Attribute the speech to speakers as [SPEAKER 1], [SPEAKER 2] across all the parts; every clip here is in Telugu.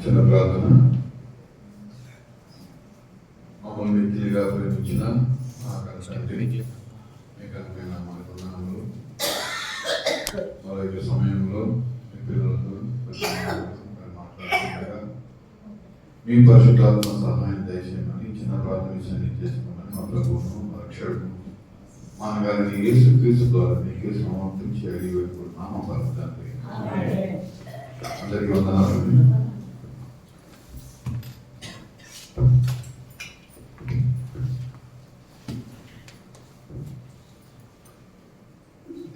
[SPEAKER 1] చిన్న ప్రార్థన మమ్మల్ని మిక్కిలిగా ప్రేమించిన ఆకాశ తండ్రి మీ కనుకైన మనకు నామములు మరొక సమయంలో మీ పిల్లలతో మాట్లాడుతుండగా మీ పరిశుద్ధాత్మ సహాయం దయచేయమని చిన్న ప్రార్థన విషయాన్ని చేసుకోమని మా ప్రభువును మా రక్షకుడు మా గారిని యేసు క్రీస్తు ద్వారా మీకే సమాప్తించి అడిగి వేడుకుంటున్నాము పరమ తండ్రి అందరికీ వందనాలు.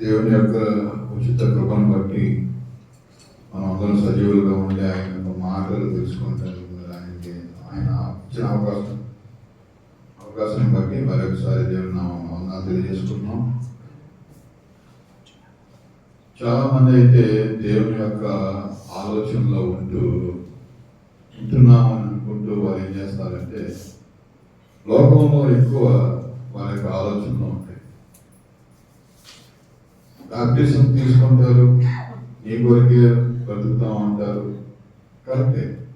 [SPEAKER 1] దేవుని యొక్క ఉచిత కృపను బట్టి మనం అందరం సజీవులుగా ఉండి ఆయన మాటలు తెలుసుకుంటారు ఆయనకి ఆయన ఇచ్చిన అవకాశం అవకాశం బట్టి మరొకసారి దేవుని నామం వందనాలు తెలియజేసుకుంటున్నాం. చాలా మంది అయితే దేవుని యొక్క ఆలోచనలో ఉంటూ ఉంటున్నామని అనుకుంటూ వారు ఏం చేస్తారంటే లోకంలో ఎక్కువ వారి యొక్క ఆలోచనలు ఉంటాయి. బాప్టిజం తీసుకుంటారు నీ కొరికే బతుకుతాం అంటారు కరెక్టే.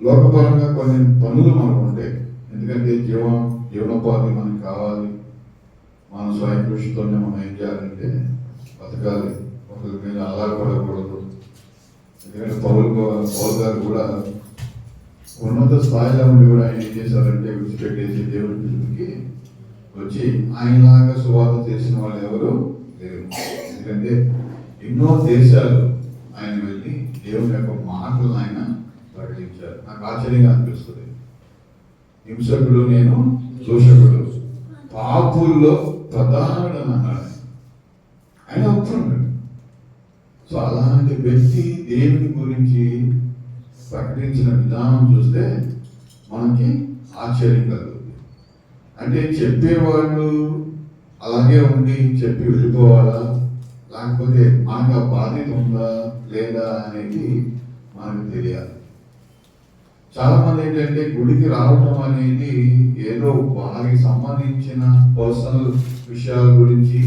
[SPEAKER 1] లోకపరంగా కొన్ని పనులు మనకు ఉంటాయి. ఎందుకంటే జీవం జీవనోపాధి మనకు కావాలి. మన స్వయం కృషితోనే మనం ఏం చేయాలంటే బతకాలి. ఒకరి మీద ఆధారపడకూడదు. ఎందుకంటే పౌల్ పౌల్ పౌరు గారు కూడా ఉన్నత స్థాయిలో ఉండి కూడా ఆయన ఏం చేశారంటే విడిచిపెట్టేసి దేవుడి పిలుపుకి వచ్చి ఆయనలాగా సువార్త చేసిన వాళ్ళు ఎవరు లేరు. ఎందుకంటే ఎన్నో దేశాలు ఆయన వెళ్ళి దేవుని యొక్క మాటలను ఆయన ప్రకటించారు. నాకు ఆశ్చర్యంగా అనిపిస్తుంది. హింసకుడు నేను దూషకుడు. పాపుల్లో ప్రధానుడు అన్నాడు ఆయన ఒప్పుకున్నాడు సో అలాంటి వ్యక్తి దేవుని గురించి ప్రకటించిన విధానం చూస్తే మనకి ఆశ్చర్యం కలుగుతుంది. అంటే చెప్పేవాళ్ళు అలాగే ఉండి చెప్పి వెళ్ళిపోవాలా? లేకపోతే మనకు ఆ బాధ్యత ఉందా లేదా అనేది మనకు తెలియాలి. చాలామంది ఏంటంటే గుడికి రావటం అనేది ఏదో వారికి సంబంధించిన పర్సనల్ విషయాల గురించి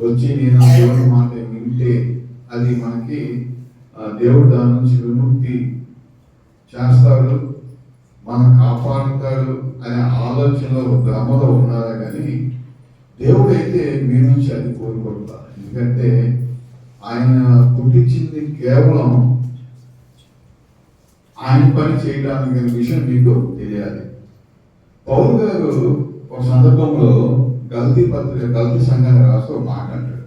[SPEAKER 1] వచ్చి నేను ఆ దేవుని మాట వింటే అది మనకి దేవుడు దాని నుంచి విముక్తి చేస్తాడు మనం కాపాడుతాడు అనే ఆలోచనలో భ్రమలో ఉన్నారా కానీ దేవుడైతే మీ నుంచి అది కోరుకుంటారు ఎందుకంటే ఆయన పుట్టించింది కేవలం ఆయన పని చేయడానికి విషయం మీకు తెలియాలి. పౌరు గారు ఒక సందర్భంలో గల్తీ పత్రిక గల్తీ సంఘాన్ని రాస్తూ మాట అంటాడు.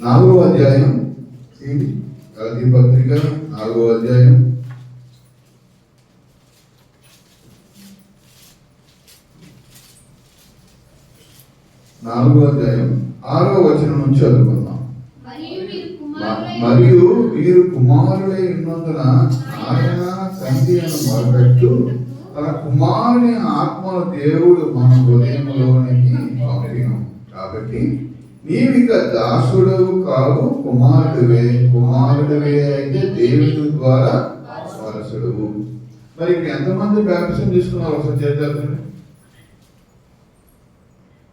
[SPEAKER 1] నాలుగో అధ్యాయం ఇది గల్తీ పత్రిక నాలుగో అధ్యాయం. నాలుగో అధ్యాయం ఆరో వచనం నుంచి చదువుకుందాం.
[SPEAKER 2] మరియు
[SPEAKER 1] వీరు కుమారులై ఉన్నందున ఆయన తండ్రి అని మొదపెట్టు తన కుమారుని ఆత్మను దేవుడు మన హృదయంలోనికి పంపిను. కాబట్టి నీవిక దాసుడవు కావు కుమారుడివే కుమారుడివే అయితే దేవుని ద్వారా వారసుడువు. మరి ఎంతమంది బ్యాప్టిజం తీసుకున్నారు ఒకసారి చేద్దాం.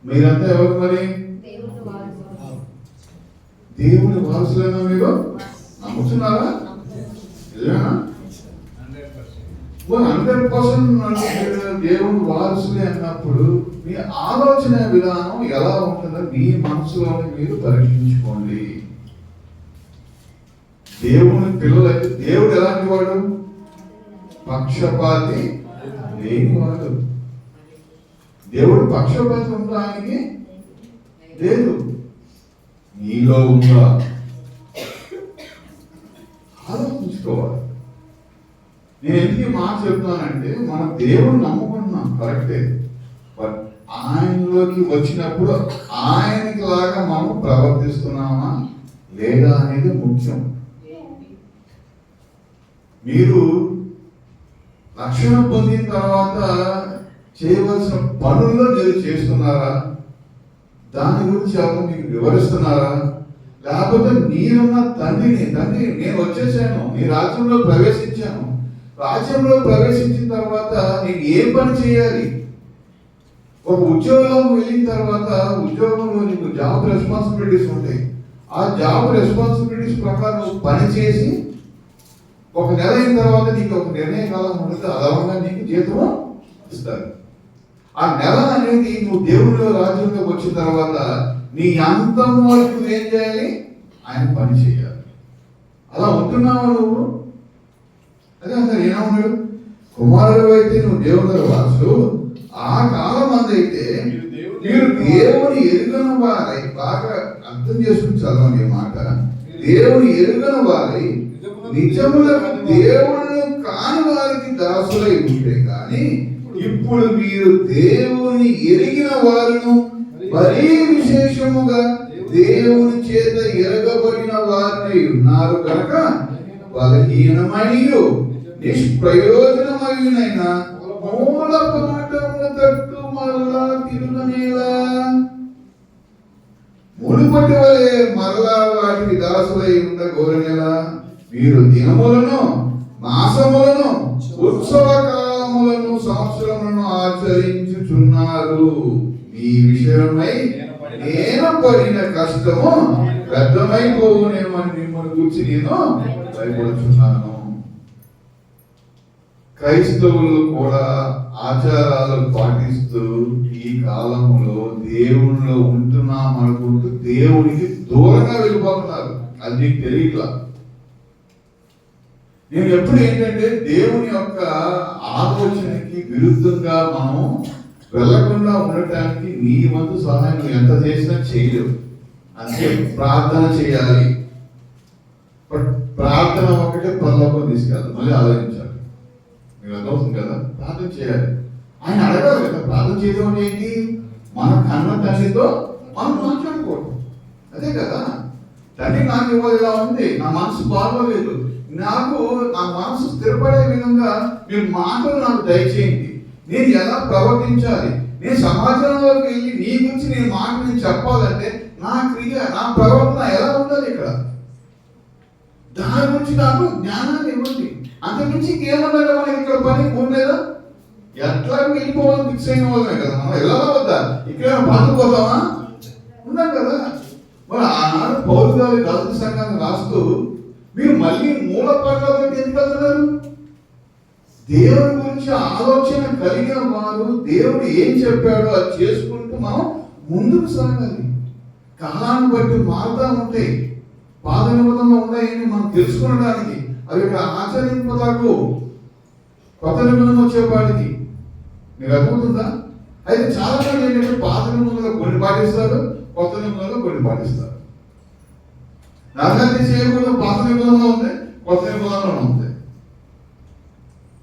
[SPEAKER 1] మీరంతా ఎవరు మరి.
[SPEAKER 2] దేవుని
[SPEAKER 1] వారసులైన మీరు? నమ్ముతున్నారా? నిజమేనా? హండ్రెడ్ పర్సెంట్ దేవుడు వారసులే అన్నప్పుడు మీ ఆలోచన విధానం ఎలా ఉంటుందో మీ మనసులోనే మీరు పరీక్షించుకోండి. దేవుని పిల్లలైతే దేవుడు ఎలాంటి వాడు? పక్షపాతి లేనివాడు. దేవుడు పక్షపాతి ఉండడానికి లేదు. నీలో ఉందా? నేను ఎందుకు మాట చెప్తానంటే మనం దేవుడు నమ్ముకుంటున్నాం కరెక్టే బట్ ఆయనలోకి వచ్చినప్పుడు ఆయనకి లాగా మనం ప్రవర్తిస్తున్నామా లేదా అనేది ముఖ్యం. మీరు రక్షణ పొందిన తర్వాత చేయవలసిన పనుల్లో మీరు చేస్తున్నారా? దాని గురించి ఎవరు మీకు వివరిస్తున్నారా? లేకపోతే మీరున్న తండ్రిని తండ్రి నేను వచ్చేసాను మీ రాజ్యంలో ప్రవేశించాను. రాజ్యంలో ప్రవేశించిన తర్వాత నేను ఏం పని చేయాలి? ఒక ఉద్యోగం వెళ్ళిన తర్వాత ఉద్యోగంలో నీకు జాబ్ రెస్పాన్సిబిలిటీస్ ఉంటాయి. ఆ జాబ్ రెస్పాన్సిబిలిటీస్ ప్రకారం పని చేసి ఒక నెల అయిన తర్వాత నీకు ఒక నిర్ణయ కాలం ఉంటుంది అదనంగా నీకు జీతం ఇస్తారు. ఆ నెల అనేది నువ్వు దేవుడిలో రాజ్యంలోకి వచ్చిన తర్వాత నీ అంతం వరకు ఏం చేయాలి? ఆయన పని చేయాలి. అలా ఉంటున్నావు నువ్వు? అదే అంటారు ఏమన్నాడు కుమారుడు అయితే నువ్వు దేవుని వాసు ఆ కాలం అందైతే మీరు దేవుని ఎరుగని వారై. బాగా అర్థం చేసుకుని చదవండి మాట. దేవుని ఎరుగని వారై నిజములకు దేవుని కాని వారికి దాసులై ఉంటే కానీ ఇప్పుడు మీరు దేవుని ఎరిగిన వారును మరీ విశేషముగా దేవుని చేత ఎరగబడిన వారిని ఉన్నారు కనుక బలహీనమనియు నిష్ప్రయోజనమైన మూల పాఠముల తట్టు మరలా తిరుగనేలా. మునుపటి వలె మరలా వాటికి దాసులై ఉండగోరనేలా. మీరు దినములను మాసములను ఉత్సవ కాలములను సంవత్సరములను ఆచరించుచున్నారు. ఈ విషయమై నేను పడిన కష్టము వ్యర్థమైపోవునేమని మిమ్మల్ని గురించి నేను భయపడుచున్నాను. క్రైస్తవులు కూడా ఆచారాలు పాటిస్తూ ఈ కాలంలో దేవునిలో ఉంటున్నాం అనుకుంటూ దేవునికి దూరంగా వెళ్ళిపోతున్నారు. అది తెలియట్లా. నేను ఎప్పుడు ఏంటంటే దేవుని యొక్క ఆలోచనకి విరుద్ధంగా మనం వెళ్ళకుండా ఉండటానికి నీ వంతు సహాయం ఎంత చేసినా చేయలేవు. అంతే ప్రార్థన చేయాలి. ప్రార్థన ఒకటే పనులకు తీసుకెళ్ళాలి మళ్ళీ ఆలోచించాలి. మీకు అర్థమవుతుంది కదా? ప్రార్థన చేయాలి. ఆయన అడగాలి కదా ప్రార్థన చేయడం ఏంటి? మన కన్న తల్లితో మనం మాట్లాడుకోవడం. అదే కదా? తల్లి నాకు ఇవ్వాలి ఇలా ఉంది. నా మనసు బాగోలేదు నాకు నా మనసు స్థిరపడే విధంగా మీరు మాటలు నాకు దయచేయండి. నేను ఎలా ప్రవర్తించాలి? నేను సమాజంలోకి వెళ్ళి నీ గురించి నేను మాట నేను చెప్పాలంటే నా క్రియ నా ప్రవర్తన ఎలా ఉండాలి ఇక్కడ? దాని గురించి నాకు జ్ఞానాన్ని ఇవ్వండి. అంతకుమించి ఇంకేమన్నా మనకి ఇక్కడ పని భూమి మీద ఎట్లా వెళ్ళిపోవాలని ఫిక్స్ అయిన వాళ్ళమే కదా మనం. ఎలా వద్దా ఇక్కడ పాతుకుపోతామా ఉన్నాం కదా. మరి ఆనాడు పౌరు గారి దళిత సంఘాన్ని రాస్తూ మీరు మళ్ళీ మూల పట్లకి ఎందుకు వెళ్తున్నారు? దేవుడి గురించి ఆలోచన కలిగిన వారు దేవుడు ఏం చెప్పాడో అది చేసుకుంటూ మనం ముందుకు సాగాలి. కాలాన్ని బట్టి మారుతా ఉంటాయి. పాద నిబంధనలు ఉన్నాయని మనం తెలుసుకునడానికి అవి ఇక్కడ ఆచరింపదాకు కొత్త నిబంధన వచ్చేపాటికి మీకు అర్థమవుతుందా? అయితే చాలా మంది ఏంటంటే పాత నిబంధనలు కొన్ని పాటిస్తారు కొత్త నిబంధనలు కొన్ని పాటిస్తారు. నరహత్య చేయకూడదు పాత నిబంధనలో ఉంది కొత్త నిబంధనలో ఉంది.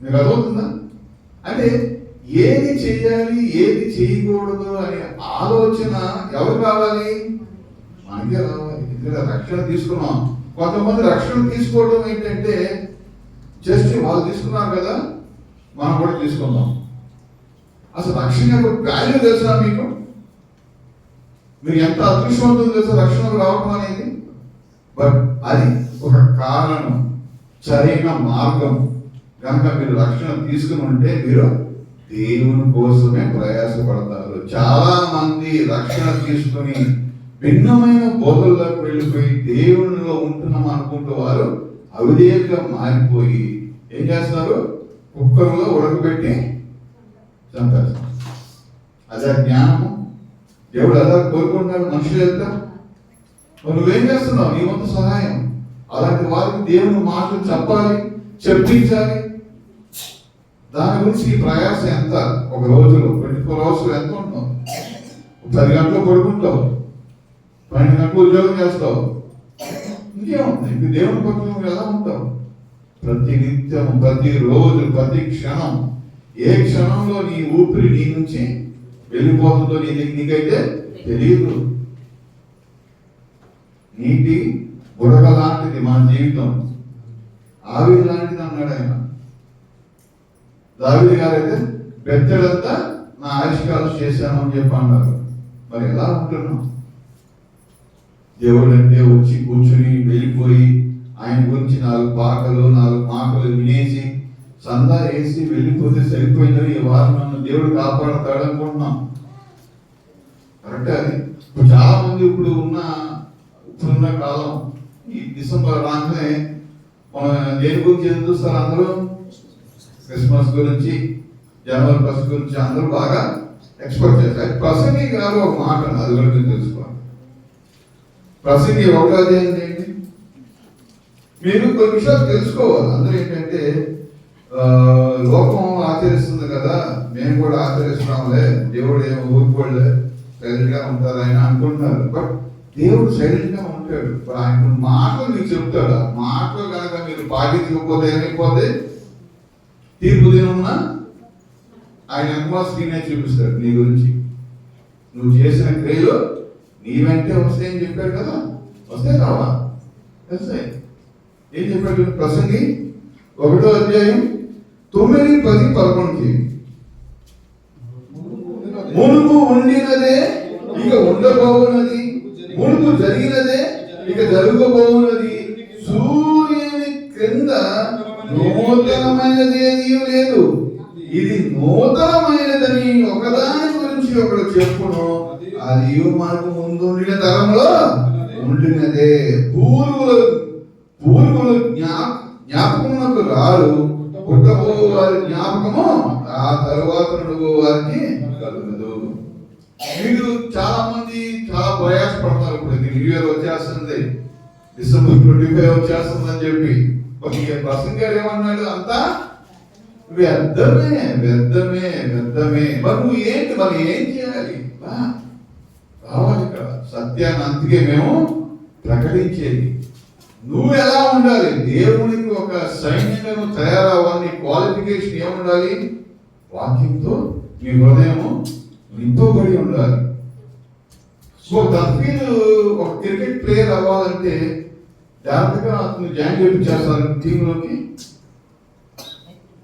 [SPEAKER 1] మీకు అర్థమవుతుందా? అంటే ఏది చేయాలి ఏది చేయకూడదు అనే ఆలోచన ఎవరు కావాలి మనకే రావాలి. ఎందుకంటే రక్షణ తీసుకున్నాం. కొంతమంది రక్షణ తీసుకోవడం ఏంటంటే జస్ట్ వాళ్ళు తీసుకున్నారు కదా మనం కూడా తీసుకుందాం. అసలు రక్షణ యొక్క వాల్యూ తెలుసా మీకు? మీరు ఎంత అదృష్టవంతులు తెలుసా రక్షణ రావడం అనేది? బట్ అది ఒక కారణం సరైన మార్గం. కనుక మీరు రక్షణ తీసుకుని ఉంటే మీరు దేవుని కోసమే ప్రయాసపడతారు. చాలా మంది రక్షణ తీసుకుని భిన్నమైన బోధలకు వెళ్ళిపోయి దేవునిలో ఉంటున్నాం అనుకుంటూ వారు అవిధేయంగా మారిపోయి ఏం చేస్తారు కుక్కర్లో ఉడకబెట్టి చంపారు అదే జ్ఞానము. దేవుడు అలా కోరుకుంటాడు మనుషులు వెళ్తా నువ్వేం చేస్తున్నావు? నీ వంతు సహాయం. అలాంటి వారికి దేవుని మాటలు చెప్పాలి చెప్పించాలి. దాని గురించి ఈ ప్రయాసం ఎంత? ఒక రోజులో ట్వంటీ ఫోర్ అవర్స్ ఎంత ఉంటావు పది గంటలు పడుకుంటావు. పన్నెండు గంటలు ఉద్యోగం చేస్తావు? ఇంకేముంది ఇంక దేవుని పట్ల నువ్వు ఎలా ఉంటావు? ప్రతి నిత్యం ప్రతి రోజు ప్రతి క్షణం ఏ క్షణంలో నీ ఊపిరి నీ నుంచి వెళ్ళిపోతుందో నీ నీకైతే తెలియదు నీటి బుడక లాంటిది మన జీవితం. ఆవిరి లాంటిది అన్నాడు ఆయన. దావిది గారైతే పెద్దలంతా నా ఆవిష్కారం చేశాను అని చెప్పి అన్నారు. మరి ఎలా ఉంటున్నాం? దేవుడంటే వచ్చి కూర్చుని వెళ్ళిపోయి ఆయన గురించి నాలుగు పాటలు నాలుగు మాటలు వినేసి సందా వేసి వెళ్ళిపోతే సరిపోయిందో ఈ వారం నన్ను దేవుడు కాపాడతాడు అనుకుంటున్నాం. కరెక్ట్ అది? ఇప్పుడు చాలా మంది ఇప్పుడు ఉన్న ఇప్పుడున్న కాలం ఈ డిసెంబర్ రాగానే మన దేని గురించి ఎదురు చూస్తారు అందరూ? క్రిస్మస్ గురించి జనవరి ఫస్ట్ గురించి అందరూ బాగా ఎక్స్పెక్ట్ చేస్తారు. ప్రసంగి గారు ఒక మాట అది కూడా తెలుసుకోవాలి. ప్రసంగి ఒకటి ఏంటి? మీరు కొన్ని విషయాలు తెలుసుకోవాలి. అందరూ ఏంటంటే లోకం ఆచరిస్తుంది కదా మేము కూడా ఆచరిస్తున్నాంలే దేవుడు ఏమో ఊరుకోలే సైలెంట్గా ఉంటారు ఆయన అనుకుంటున్నారు. బట్ దేవుడు సైలెంట్గా ఉంటాడు. ఇప్పుడు ఆయన మాటలు మీకు చెప్తాడు. ఆ మాటలు కనుక మీరు పాటించకపోతే ఏమైపోతే తీర్పు దినమున ఆయన ఎంతో చూపిస్తాడు నీ గురించి. నువ్వు చేసిన క్రియలో నీ వెంటే వస్తాయని చెప్పాడు కదా వస్తే రావా? వస్తాయి ఏం చెప్పాడు? ప్రసంగి ఒకటో అధ్యాయం తొమ్మిది పది పదకొండు మునుపు ఉండినదే ఇక ఉండబోవున్నది మునుపు జరిగినదే ఇక జరగబోవున్నది సూర్యుని క్రింద నూతనమైనది ఏదీ లేదు. ఇది నూతనమైనదని ఒకదాని గురించి ఒకడు చెప్పును. అదియు మనకు ముందు ఉండిన తరంలో? ఉండినదే. పూర్వులు పూర్వులు జ్ఞా జ్ఞాపకమునకు రారు. పుట్టబో వారి జ్ఞాపకము ఆ తరువాత నడుగు వారికి కలుగదు. మీరు చాలా మంది చాలా ప్రయాసపడతారు ఇప్పుడు. న్యూ ఇయర్ వచ్చేస్తుంది. డిసెంబర్ ట్వంటీ ఫైవ్ వచ్చేస్తుంది అని చెప్పి ఒక ప్రసంగ గారు ఏమన్నాడు? అంతా వ్యర్థమే వ్యర్థమే వ్యర్థమే. మరి నువ్వు ఏంటి? మరి ఏం చేయాలి? బా, రావాలి ఇక్కడ సత్యాన్ని అందుకే మేము ప్రకటించేది. నువ్వు ఎలా ఉండాలి? దేవునికి ఒక సైన్యంగా నువ్వు తయారవ్వాలి క్వాలిఫికేషన్ ఏముండాలి? వాక్యంతో నీ హృదయము నింపబడి ఉండాలి. సో తఫీల్ ఒక క్రికెట్ ప్లేయర్ అవ్వాలంటే జాగ్రత్తగా అతను జాయిన్ చేయించేస్తారు టీంలోకి.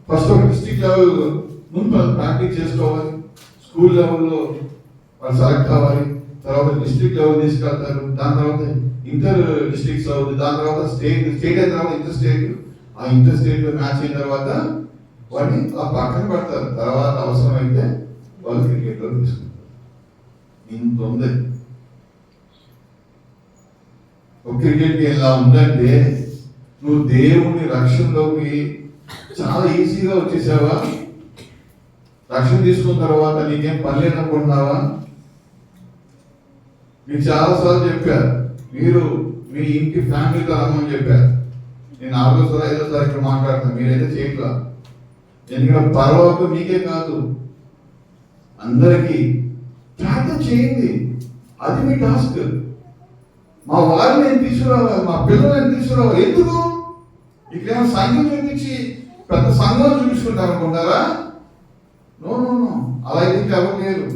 [SPEAKER 1] ఫస్ట్ ఒక డిస్ట్రిక్ట్ లెవెల్ ముందు ప్రాక్టీస్ చేసుకోవాలి. స్కూల్ లెవెల్లో వాళ్ళు సెలెక్ట్ అవ్వాలి. తర్వాత డిస్ట్రిక్ట్ లెవెల్ తీసుకెళ్తారు. దాని తర్వాత ఇంటర్ డిస్ట్రిక్ట్స్ అవుతుంది దాని తర్వాత స్టేట్ స్టేట్ అయిన తర్వాత ఇంటర్ స్టేట్ ఆ ఇంటర్ స్టేట్లో మ్యాచ్ అయిన తర్వాత వాడిని ఆ పక్కన పెడతారు. తర్వాత అవసరమైతే వాళ్ళు క్రికెట్లో తీసుకుంటారు. ఇంత ఉంది. ఒక క్రికెట్ ఎలా ఉందంటే నువ్వు దేవుని రక్షణలోకి చాలా ఈజీగా వచ్చేసావా? రక్షణ తీసుకున్న తర్వాత నీకేం పని లేదనుకుంటున్నావా? మీకు చాలా సార్లు చెప్పారు మీరు మీ ఇంటి ఫ్యామిలీతో రమ్మని చెప్పారు. నేను నాలుగో సార్ ఐదో సార్ ఇక్కడ మాట్లాడతాను మీరైతే చేయట్లా. ఎందుకంటే పరలోకం మీకే కాదు. అందరికీ ప్రార్థన చేయండి. అది మీ టాస్క్. మా వారిని నేను తీసుకురావాలి మా పిల్లల్ని తీసుకురావాలి. ఎందుకు? ఇక్కడేమో సంఘం చూపించి పెద్ద సంఘం చూపించుకుంటారు అనుకుంటారా? No no no. అలా అయితే ఎవరు లేరు.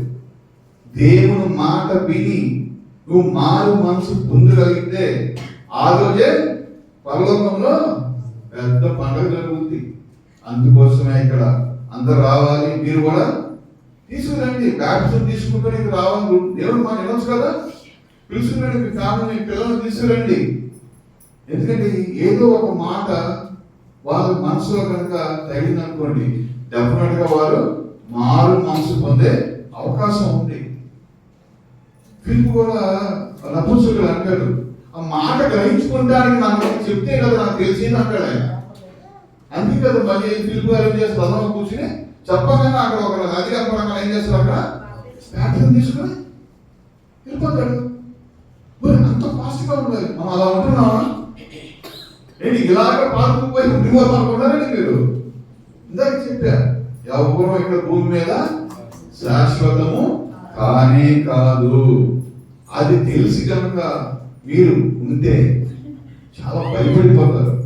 [SPEAKER 1] దేవుని మాట విని నువ్వు మారు మనసు పొందగలిగితే ఆ రోజే పరలోకంలో పెద్ద పండుగ జరుగుతుంది అందుకోసమే ఇక్కడ అందరు రావాలి. మీరు కూడా తీసుకురండి. బ్యాప్టిజం తీసుకుంటే ఇక్కడ రావాలి. దేవుడు మా నిలవచ్చు కదా? పిలుచుకురండి మీ పిల్లలు పిల్లల్ని తీసుకురండి. ఎందుకంటే ఏదో ఒక మాట వాళ్ళ మనసులో కనుక తగిలిందనుకోండి డెఫినెట్గా వారు మారు మనసు పొందే అవకాశం ఉంది. ఫిలిప్ కూడా నపుంసకుడు అంటాడు ఆ మాట గ్రహించుకుంటానికి నాకు చెప్తే కదా నాకు తెలిసింది అంటాడు ఆయన. అందుకే కదా మళ్ళీ ఫిలిప్ గారు ఏం చేస్తారు? ప్రథమ కూర్చుని చెప్పగానే అక్కడ ఒక నది కనపడంగా ఏం చేస్తారు అక్కడ? బ్యాటరీ తీసుకుని వెళ్ళిపోతాడు. అంత ఫాస్ట్ ఉండదు మనం అలా ఉంటున్నామా? ఏంటి ఇలాగ పార్కు పోయి ఉండిపోతాం అనుకున్నారండి మీరు? ఇందాక చెప్పారు ఎవరు ఇక్కడ భూమి మీద శాశ్వతము కానే కాదు. అది తెలిసి కనుక మీరు ఉంటే చాలా భయపడిపోతారు.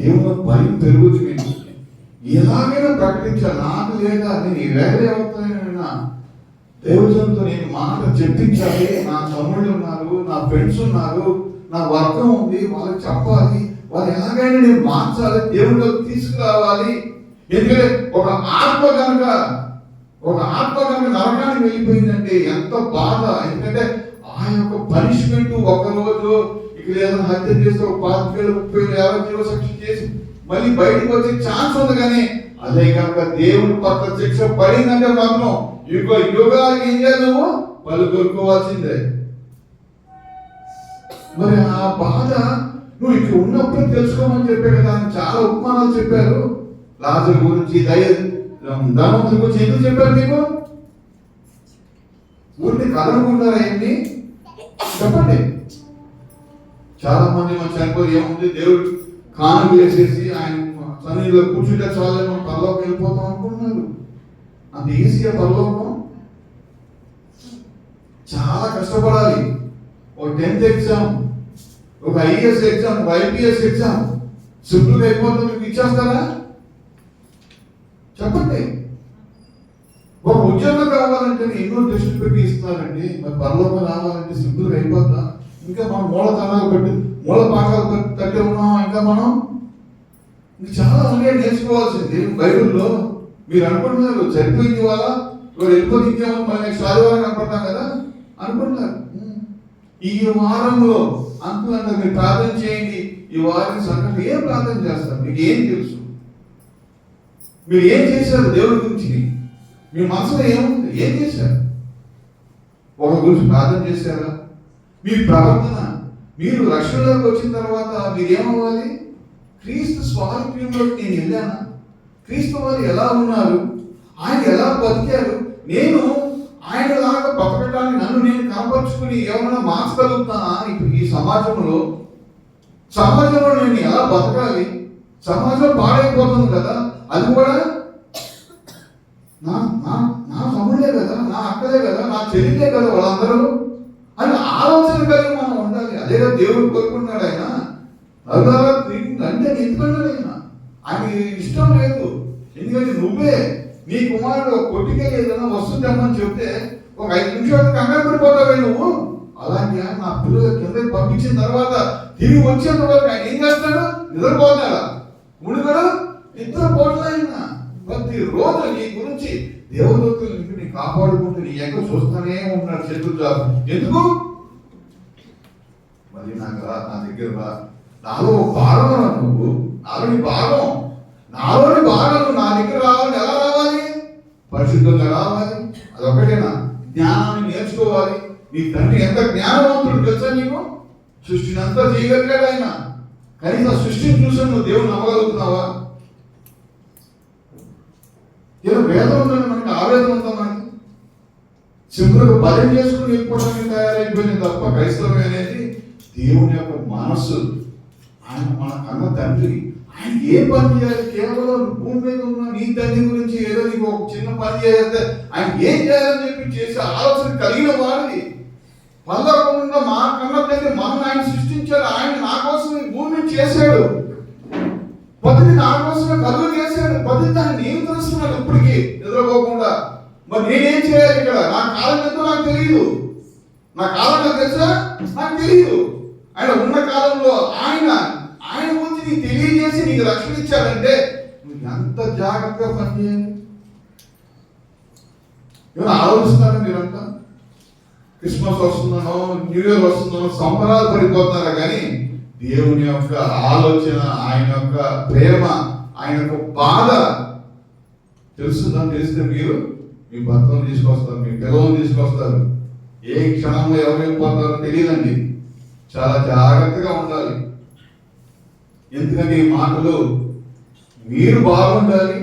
[SPEAKER 1] దేవుని భయం పెరుగుతుంది మీకు ఎలాగైనా ప్రకటించాలి. నాకు లేదా నేను వేరే అవుతానైనా దేవుజంతో నేను మాట చెప్పించాలి. నా తమ్ముళ్ళు ఉన్నారు నా ఫ్రెండ్స్ ఉన్నారు నా వర్గం ఉంది వాళ్ళకి చెప్పాలి. వాళ్ళు ఎలాగైనా నేను మార్చాలి. దేవుళ్ళకి తీసుకురావాలి. ఎందుకంటే ఒక ఆత్మ కనుక ఒక ఆత్మ కనుక నరకానికి వెళ్ళిపోయిందంటే ఎంత బాధ. ఎందుకంటే ఆ యొక్క పనిష్మెంట్ ఒక రోజు ఇక్కడ ఏదైనా హత్య చేస్తే ఒక పాతికేళ్ళు ముప్పై ఏళ్ళు, యాభై కిలో శిక్ష చేసి మళ్ళీ బయటకు వచ్చే ఛాన్స్ ఉంది కానీ అదే కనుక దేవుని పట్ల శిక్ష పడిందంటే మాత్రం యుగ యుగాలు ఏం చేయాలి నువ్వు పలు మరి ఆ బాధ నువ్వు ఇక్కడ ఉన్నప్పుడు తెలుసుకోమని చెప్పే కదా చాలా ఉపమానాలు చెప్పారు. లాజర్ గురించి దయ ధనవంతుడి గురించి ఎందుకు చెప్పారు మీకు ఊరిని కలనుకుంటారా ఏంటి? చెప్పండి. చాలా మంది మన చనిపోయి ఏముంది? దేవుడు కానుక వేసేసి ఆయన సన్నిధిలో కూర్చుంటే చాలు మనం పరలోకం వెళ్ళిపోతాం అనుకుంటున్నారు అంత ఈజీగా పరలోకం? చాలా కష్టపడాలి. ఒక టెన్త్ ఎగ్జామ్ ఒక ఐఏఎస్ ఎగ్జామ్ ఒక ఐపీఎస్ ఎగ్జామ్ సింపుల్గా అయిపోతుంది మీకు ఇచ్చేస్తారా? చెప్పండి. ఒక ఉద్యోగం కావాలంటే ఎన్నో టెస్టులు పెట్టి ఇస్తున్నారండి. మరి పరలోకం రావాలంటే సింపుల్గా అయిపోద్దా? ఇంకా మనం మూల పెట్టి మూల పాఠాలు పెట్టి కట్టి ఉన్నాం ఇంకా మనం? ఇంకా చాలా ఉన్నాయి నేర్చుకోవాల్సింది. బైబిల్లో మీరు అనుకుంటున్నారు చనిపోయింది వాళ్ళ ఇవాళ వెళ్ళిపోతే ఇంకేమో మళ్ళీ నెక్స్ట్ ఆదివారం కదా? అనుకుంటున్నారు. ఈ వారంలో అంటున్నారు మీరు ప్రార్థన చేయండి ఈ వారం సంఘటన ఏం ప్రార్థన చేస్తారు మీకు ఏం తెలుసు? మీరు ఏం చేశారు దేవుడి గురించి? మీ మనసులో ఏముంది? ఏం చేశారు? ఒక గురించి ప్రార్థన చేశారా? మీ ప్రవర్తన మీరు రక్షణలోకి వచ్చిన తర్వాత మీరు ఏమవ్వాలి క్రీస్తు స్వారూప్యంలోకి నేను వెళ్ళానా? క్రీస్తు వారు ఎలా ఉన్నారు? ఆయన ఎలా బతికారు? నేను ఆయన లాగా బతకడానికి నన్ను నేను కనపరుచుకుని ఏమైనా మార్చగలుగుతానా? ఇప్పుడు ఈ సమాజంలో సమాజంలో నేను ఎలా బతకాలి? సమాజం పాడైపోతుంది కదా? అది కూడా నా నా నా తమ్ముడే కదా నా అక్కలే కదా నా చెల్లిదే కదా వాళ్ళందరూ. అని ఆలోచన కలిగి మనం ఉండాలి. అదే దేవుడు కోరుకున్నాడు ఆయన. అల్లారా అంటే ఎందుకన్నాడు ఆయన? ఆయన ఇష్టం లేదు. ఎందుకంటే నువ్వే నీ కుమారుడు ఒక కొట్టికెళ్ళి ఏదైనా వస్తువు తెమ్మని చెప్తే ఒక ఐదు నిమిషాలు కంగారు పడిపోతావే నువ్వు. అలాగే నా పిల్లలు కిందకి పంపించిన తర్వాత తిరిగి వచ్చేంత వరకు ఆయన ఏం చేస్తాడు? నిద్రపోతాడా? మునుగడు నిద్ర పోట్లైనా ప్రతి రోజు నీ గురించి దేవదూతలు నిన్ను నీ కాపాడుకుంటూ నీ ఎక్కడ చూస్తూనే ఉన్నాడు చేతులు ఎందుకు? మరి నాకు రా నా దగ్గర రా నాలో భాగం నువ్వు నాలోని భాగం నాలోని భాగం నా దగ్గర రావాలి ఎలా రావాలి? పరిశుద్ధంగా రావాలి అదొకటేనా జ్ఞానాన్ని నేర్చుకోవాలి. నీ తండ్రి ఎంత జ్ఞానవంతుడు తెలుసా నీకు? సృష్టిని అంతా చేయగలిగాడు ఆయన. కనీసం సృష్టిని చూసి నువ్వు దేవుడు నమ్మగలుగుతున్నావా? ఏదో వేదం ఉందని మనకి ఆవేదన ఉందా మనకి? సింపుల్గా బలం చేసుకుని వెళ్ళిపోవడానికి తయారైపోయింది తప్ప క్రైస్తవం అనేది దేవుని యొక్క మనస్సు. ఆయన మన కన్న తండ్రి. ఆయన ఏ పని చేయాలి? కేవలం భూమి మీద ఉన్న నీ తండ్రి గురించి ఏదో నీకు ఒక చిన్న పని చేస్తే ఆయన ఏం చేయాలని చెప్పి చేసే ఆలోచన కలిగిన వాడిది పల్లకుండా మా కన్న తండ్రి మనం ఆయన సృష్టించాడు. ఆయన నా కోసం భూమిని చేశాడు. పతిని నా కోసమే కలుగు చేశాడు పతి దాన్ని నియంత్రిస్తున్నాడు ఇప్పటికి. నిద్రపోకుండా. మరి నేనేం చేయాలి ఇక్కడ? నా కాలం ఎంతో నాకు తెలియదు నా కాలం నాకు తెలుసా? నాకు తెలియదు ఆయన ఉన్న కాలంలో ఆయన ఆయన గురించి నీకు తెలియజేసి నీకు రక్షణ ఇచ్చాడంటే నువ్వు ఎంత జాగ్రత్తగా పనిచేయాలి? ఏమైనా ఆలోచిస్తారా మీరంతా? క్రిస్మస్ వస్తున్నానో న్యూ ఇయర్ వస్తున్నానో సంబరాలు పడిపోతున్నారా కానీ దేవుని యొక్క ఆలోచన ఆయన యొక్క ప్రేమ ఆయన యొక్క బాధ తెలుస్తుందని తెలిస్తే మీరు మీ భర్తను తీసుకొస్తారు మీ పిల్లలను తీసుకొస్తారు. ఏ క్షణంలో ఎవరు వెళ్ళిపోతారో తెలియదండి. చాలా జాగ్రత్తగా ఉండాలి. ఎందుకంటే ఈ మాటలు మీరు బాగుండాలి.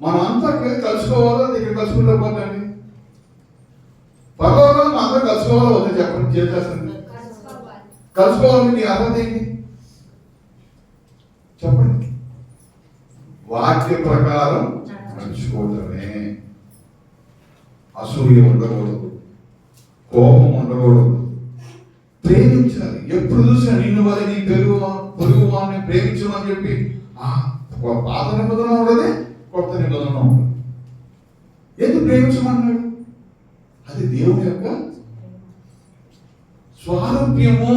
[SPEAKER 1] మనం అంతా కలుసుకోవాలా? దగ్గర కలుసుకుంటే పోతండి పర్వాలేదు అందరూ కలుసుకోవాలా? వద్ద చెప్పండి. చేసేస్తుంది కలుసుకోవాలని మీ అర్హత ఏంటి? చెప్పండి. వాక్య ప్రకారం నడుచుకోవడమే అసూయ ఉండకూడదు. కోపం ఉండకూడదు. ప్రేమించాలి. ఎప్పుడు చూసినా నిన్ను వారి నీ పెరుగు పొరుగు వాడిని ప్రేమించమని చెప్పి ఆ, పాత నిబంధన ఉండదు కొత్త నిబంధన ఉండదు. ఎందుకు ప్రేమించమన్నాడు? అది దేవుని యొక్క స్వారూప్యము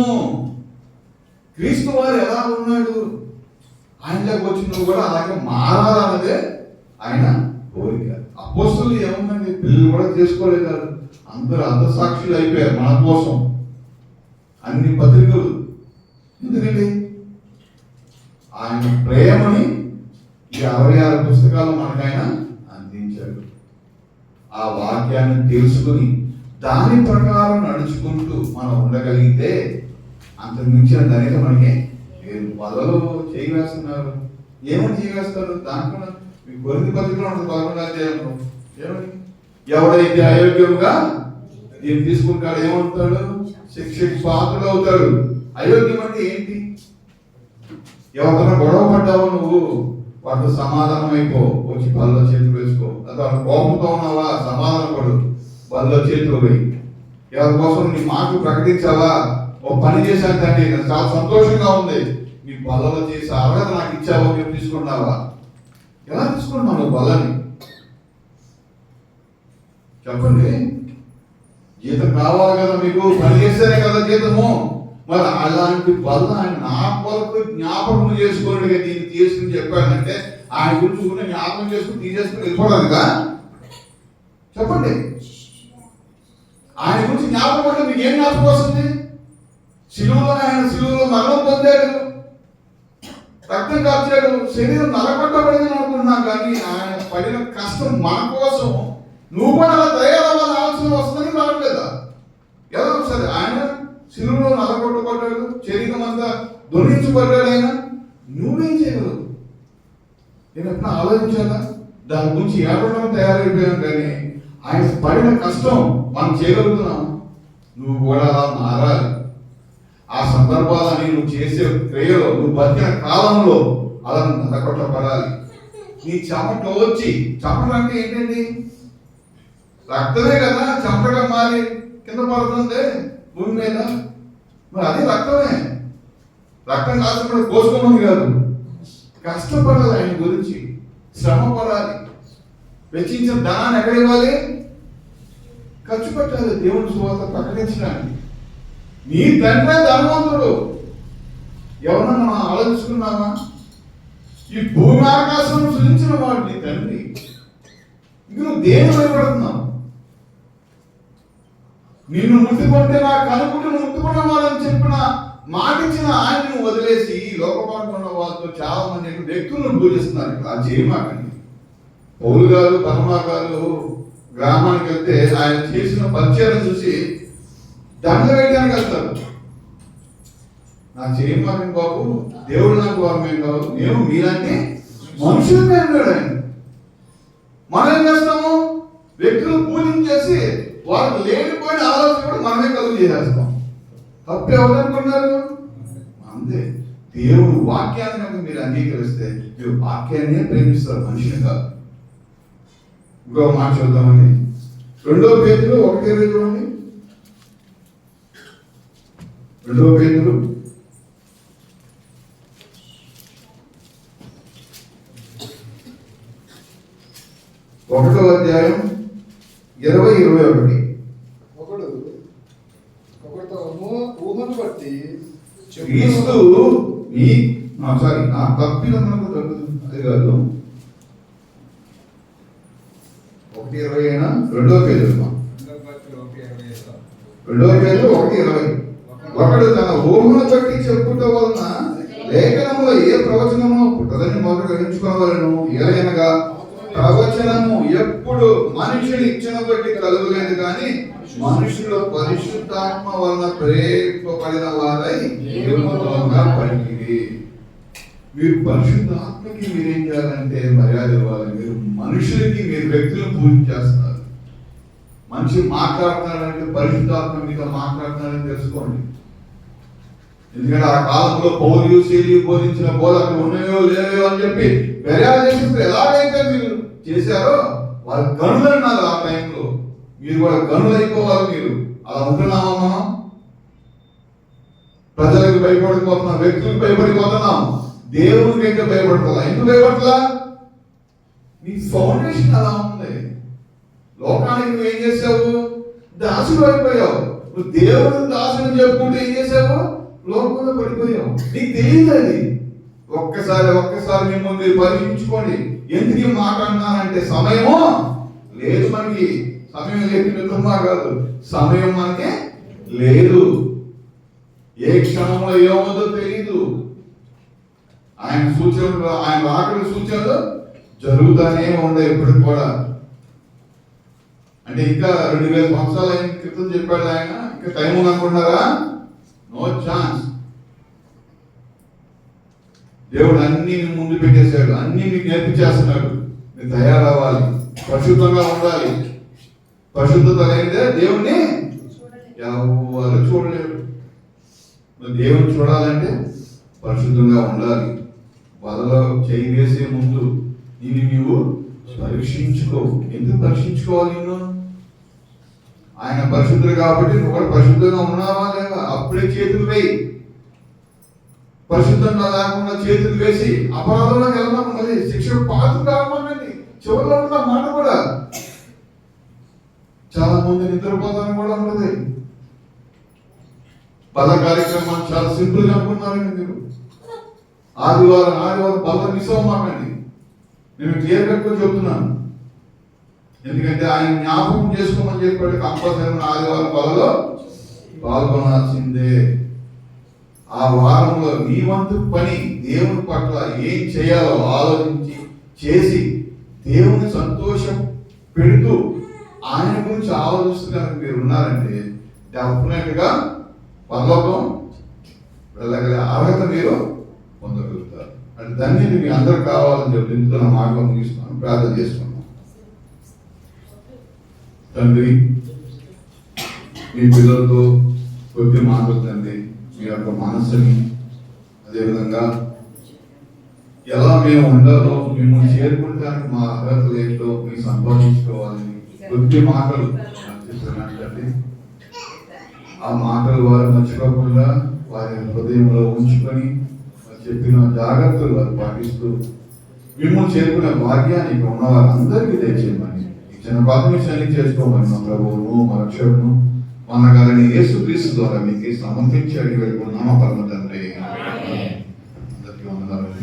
[SPEAKER 1] క్రీస్తు వారు ఎలా ఉన్నాడు? ఆయనలోకి వచ్చిన నువ్వు కూడా అలాగే మారాలన్నదే ఆయన కోరిక. అపోస్తులు ఏముందండి? పిల్లలు కూడా చేసుకోలేదు అందరూ అంతసాక్షులు అయిపోయారు మన కోసం. అన్ని పత్రికలు. ఎందుకండి? ఆయన ప్రేమని ఇరవై అరవై ఆరు పుస్తకాలు మనకైనా అందించాడు. ఆ వాక్యాన్ని తెలుసుకుని దాని ప్రకారం నడుచుకుంటూ మనం ఉండగలిగితే అంత మించిన ధనిక మనకి లేదు వలలో చేయి వేస్తున్నారు ఏమని చేయి వేస్తారు దాంట్లో మీ గొరిది పత్రికలో ఉంటుంది పదకొండు అధ్యాయంలో ఏమని? ఎవడైతే అయోగ్యముగా దీన్ని తీసుకుంటాడు ఏమవుతాడు? శిక్షకు పాత్రుడు అవుతాడు. అయోగ్యం అంటే ఏంటి? ఎవరితో గొడవ పడ్డావు నువ్వు వాటితో సమాధానం అయిపో. వచ్చి బల్లో చేతులు వేసుకో. లేదా కోపంతో ఉన్నావా? సమాధానం పడు బల్లో చేతిలో పోయి ఎవరి కోసం నీ మాటలు ప్రకటించావా? ఓ పని చేశాను తండ్రి నాకు చాలా సంతోషంగా ఉంది. నీ బల్లలో చేసి అర్హత నాకు ఇచ్చావా? మేము తీసుకున్నావా? ఎలా తీసుకున్నావు నువ్వు బలని చెప్పండి. జీతం కావాలి కదా మీకు పని చేస్తేనే కదా జీతము. మరి అలాంటి బల ఆయన నా కొరకు జ్ఞాపకం చేసుకోండి. దీన్ని తీసుకుని చెప్పానంటే ఆయన గురించి కూడా జ్ఞాపకం చేసుకుని తీసేసుకుని వెళ్ళిపోవడానికి? చెప్పండి. ఆయన గురించి జ్ఞాపకం అంటే మీకు ఏం జ్ఞాపకం వస్తుంది? శిలువలో ఆయన శిలువలో మరణం పొందాడు. రక్తం కాల్చాడు. శరీరం నలగొట్టబడింది అనుకున్నాం కానీ ఆయన పడిన కష్టం మన కోసం. నువ్వు కూడా అలా తయారవ్వాలని ఆలోచన వస్తుందని రావట్లేదా ఏదో సరే ఆయన శిలువలో నలగొట్టబడ్డాడు శరీరం అంతా దొరించబడ్డాడు ఆయన. నువ్వేం చేయగలవు? నేను ఎప్పుడు ఆలోచించాలా దాని గురించి ఏడవడం తయారైపోయాను కానీ ఆయన పడిన కష్టం మనం చేయగలుగుతున్నాం. నువ్వు కూడా అలా మారాలి. ఆ సందర్భాలని నువ్వు చేసే క్రియలో నువ్వు బతికిన కాలంలో అలా నలగొట్టబడాలి నీ చెమట వచ్చి చెమట అంటే ఏంటండి? రక్తమే కదా చెమటగా మారి కింద పడుతుంది భూమి మీద. మరి అది రక్తమే. రక్తం కాల్చడం కోసుకోమని కాదు. కష్టపడాలి ఆయన గురించి. శ్రమ పడాలి వెచ్చించిన ధనాన్ని ఎక్కడ ఇవ్వాలి? ఖర్చు పెట్టాలి. దేవుని సువాత ప్రకటించడానికి. నీ తండ్రి ధనవంతుడు. ఎవరన్నా మనం ఆలోచించుకున్నావా ఈ భూమి ఆకాశం సృజించిన వాడు నీ తండ్రి. ఇంక నువ్వు దేని భయపడుతున్నావు నిన్ను ముట్టుకుంటే నా కనుకుంటే ముట్టుకున్నవాడని చెప్పిన మాటించిన ఆయనను వదిలేసి ఈ లోకపాలకు ఉన్న వాళ్ళతో చాలా మంది వ్యక్తులను పూజిస్తున్నారు ఆ అది చేయమాకండి పౌలు గారు పరమా గారు గ్రామానికి వెళ్తే ఆయన చేసిన పరిచయం చూసి దండ వేయడానికి నా నాకు చేయమాకండి బాబు దేవుడు నాకు వారమేం కాదు నేను మీలాంటి మనుషులనే అన్నాడు ఆయన. మనం ఏం చేస్తాము? వ్యక్తులు పూజించేసి వాళ్ళకి లేనిపోయిన ఆలోచన కూడా మనమే కలుగు చేసేస్తాం. తప్పు ఎవరు అనుకున్నారు అంతే. దేవుడు వాక్యాన్ని మీరు అంగీకరిస్తే మీరు వాక్యాన్నే ప్రేమిస్తారు మనిషిని కాదు. ఇంకో మాట చూద్దామని రెండో పేజీలో ఒకటే రోజు చూడండి రెండో పేజీలో ఒకటో అధ్యాయం ఇరవై ఇరవై ఒకటి.
[SPEAKER 3] ఒకడు ఒకటితో ఊహ- ఊహను బట్టి
[SPEAKER 1] క్రీస్తు మీ సారీ నా తప్పిదమ్మకు తగ్గుతుంది అది కాదు. ఒకటి ఇరవై అయినా? రెండో పేజీ రెండో పేజీ ఒకటి ఇరవై. ఒకడు తన హోమును బట్టి చెప్పుట వలన లేఖనములో ఏ ప్రవచనము పుట్టదని మొదలు గ్రహించుకోవాలను ఏలైనగా ప్రవచనము ఎప్పుడు మనుషులు ఇచ్చిన బట్టి కలుగులేదు కానీ మనుషుల పరిశుద్ధాత్మ వలన ప్రేరేపబడిన వారై పడింది మీరు మీరు పరిశుద్ధాత్మకి మీరేం చేయాలంటే మర్యాద ఇవ్వాలి. మీరు మనుషులకి మీరు వ్యక్తులను పూజ చేస్తున్నారు మనిషి మాట్లాడుతున్నారంటే పరిశుద్ధాత్మ మీతో మాట్లాడుతున్నారని తెలుసుకోండి. ఎందుకంటే ఆ కాలంలో పౌరులు శైలి బోధించిన బోధకులు ఉన్నాయో లేవో అని చెప్పి మర్యాద చేసినప్పుడు ఎలాగైతే మీరు చేశారో వారు గనులు అన్నారు ఆ టైంలో. మీరు కూడా గనులు అయిపోవాలి మీరు. అలా ఉంటున్నామా మనం? ప్రజలకు భయపడిపోతున్నాం వ్యక్తులకు భయపడిపోతున్నాం. దేవునికి అయితే భయపడతలా ఎందుకు భయపడలా నీ ఫౌండేషన్ అలా ఉంది. లోకానికి నువ్వు ఏం చేసావు? దాసుడు అయిపోయావు. నువ్వు దేవుడు దాసుని చెప్పుకుంటూ ఏం చేసావు? లోకంలో పడిపోయావు. నీకు తెలియదు అది. ఒక్కసారి ఒక్కసారి మిమ్మల్ని మీరు పరీక్షించుకోండి ఎందుకు ఈ మాట అన్నానంటే సమయము? లేదు మనకి. సమయం లేదు మిత్రమా కాదు. సమయం మనకి లేదు. ఏ క్షణంలో ఏమవుతుందో తెలియదు ఆయన సూచనలు ఆయన ఆకలి సూచనలు జరుగుతానే ఉన్నాయి ఇప్పటికి కూడా. అంటే ఇంకా రెండు వేల సంవత్సరాలు ఆయన క్రితం చెప్పాడు ఆయన ఇంకా టైం ఉందనుకుంటున్నారా? No chance. దేవుడు అన్ని ముందు పెట్టేశాడు అన్ని మీకు నేర్పించేస్తున్నాడు. మీరు తయారవ్వాలి పరిశుద్ధంగా ఉండాలి. పరిశుద్ధత లేనిదే దేవుణ్ణి ఎవరు చూడలేరు. దేవుని చూడాలంటే పరిశుద్ధంగా ఉండాలి. వలలో చేయి వేసే ముందు ఇవి నీవు పరీక్షించుకో. ఎందుకు పరీక్షించుకోవాలి నేను ఆయన పరిశుద్ధుడు కాబట్టి నువ్వు కూడా పరిశుద్ధంగా ఉన్నావా లేవా అప్పుడే చేతులు వేయి. పరిశుద్ధంగా లేకుండా చేతులు వేసి అపరాధంలో వెళ్దాం మళ్ళీ శిక్ష పాత్ర కావాలండి చివరిలో ఉన్న మాట కూడా. చాలా మంది నిద్రపోతారని కూడా ఉండదు పద కార్యక్రమం చాలా సింపుల్ అనుకున్నారండి మీరు. ఆదివారం ఆదివారం పద మిస్ అవ్వమాకండి నేను క్లియర్ కట్ చెప్తున్నాను ఎందుకంటే ఆయన జ్ఞాపకం చేసుకోమని చెప్పాడు కంపల్సరీ మన ఆదివారం బలలో పాల్గొనాల్సిందే. ఆ వారంలో నీ వంతు పని దేవుని పట్ల ఏం చేయాలో ఆలోచించి చేసి దేవుని సంతోషం పెడుతూ ఆయన గురించి ఆలోచిస్తూ మీరు ఉన్నారంటే డెఫినెట్గా గా పరలోకం వెళ్ళగల అర్హత మీరు పొందగలుగుతారు. అంటే దాన్ని మీ అందరూ కావాలని చెప్పి ఇందులో నా మాటలు ముగిస్తున్నాను. ప్రార్థన చేస్తున్నాను. తండ్రి మీ పిల్లలతో కొద్ది మాటలు తండ్రి మీ యొక్క మనసుని అదేవిధంగా ఎలా మేము ఉండాలో మేము చేరుకుంటానికి మా అర్హత ఏంటో మీరు సంపాదించుకోవాలని కొద్ది మాటలు నాకు ఆ మాటలు వారు మర్చిపోకుండా వారి హృదయంలో ఉంచుకొని చెప్పిన జాగ్రత్తలు వారు పాటిస్తూ మిమ్మల్ని చేరుకునే భాగ్యాన్ని ఇక్కడ ఉన్న వారందరికీ దయచేయమని. ఇచ్చిన పాత్రని చేసుకోమని మా ప్రభువును మా రక్షకును మన గారిని యేసు క్రీస్తు ద్వారా మీకు సమర్పించి అడిగి వెళ్ళుకున్నాం పరమ